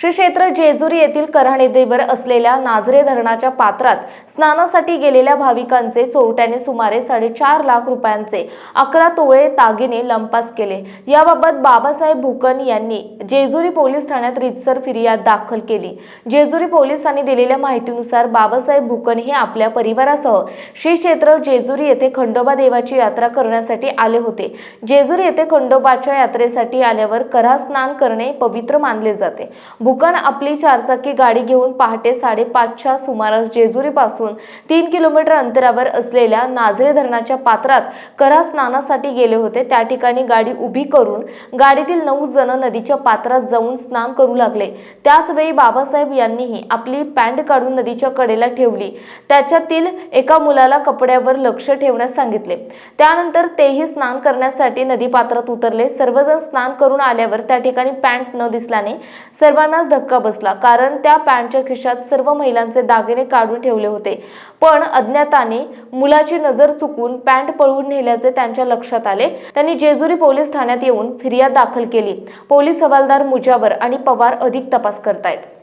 श्री क्षेत्र जेजुरी येथील कऱ्हाणेदेवर असलेल्या नाझरे धरणाच्या पात्रात स्नानासाठी गेलेल्या भाविकांचे चोरट्याने सुमारे साडेचार लाख रुपयांचे अकरा तोळे तागिने लंपास केले. याबाबत बाबासाहेब भुकन यांनी जेजुरी पोलीस ठाण्यात रितसर फिर्याद दाखल केली. जेजुरी पोलिसांनी दिलेल्या माहितीनुसार बाबासाहेब भुकन हे आपल्या परिवारासह श्री क्षेत्र जेजुरी येथे खंडोबा देवाची यात्रा करण्यासाठी आले होते. जेजुरी येथे खंडोबाच्या यात्रेसाठी आल्यावर करा स्नान करणे पवित्र मानले जाते. भुकन आपली चारचाकी गाडी घेऊन पहाटे साडेपाचच्या सुमारास जेजुरीपासून तीन किलोमीटर अंतरावर असलेल्या नाझरे धरणाच्या पात्रात करा स्नानासाठी गेले होते. त्या ठिकाणी गाडी उभी करून गाडीतील नऊ जण नदीच्या पात्रात जाऊन स्नान करू लागले. त्याचवेळी बाबासाहेब यांनीही आपली पॅन्ट काढून नदीच्या कडेला ठेवली. त्याच्यातील एका मुलाला कपड्यावर लक्ष ठेवण्यास सांगितले. त्यानंतर तेही स्नान करण्यासाठी नदी पात्रात उतरले. सर्वजण स्नान करून आल्यावर त्या ठिकाणी पॅन्ट न दिसल्याने सर्वांना सर्वांनाच धक्का बसला कारण त्या पॅन्टच्या खिशात सर्व महिलांचे दागिने काढून ठेवले होते. पण अज्ञाताने मुलाची नजर चुकून पॅन्ट पळवून नेल्याचे त्यांच्या लक्षात आले. त्यांनी जेजुरी पोलीस ठाण्यात येऊन फिर्याद दाखल केली. पोलीस हवालदार मुजावर आणि पवार अधिक तपास करतायत.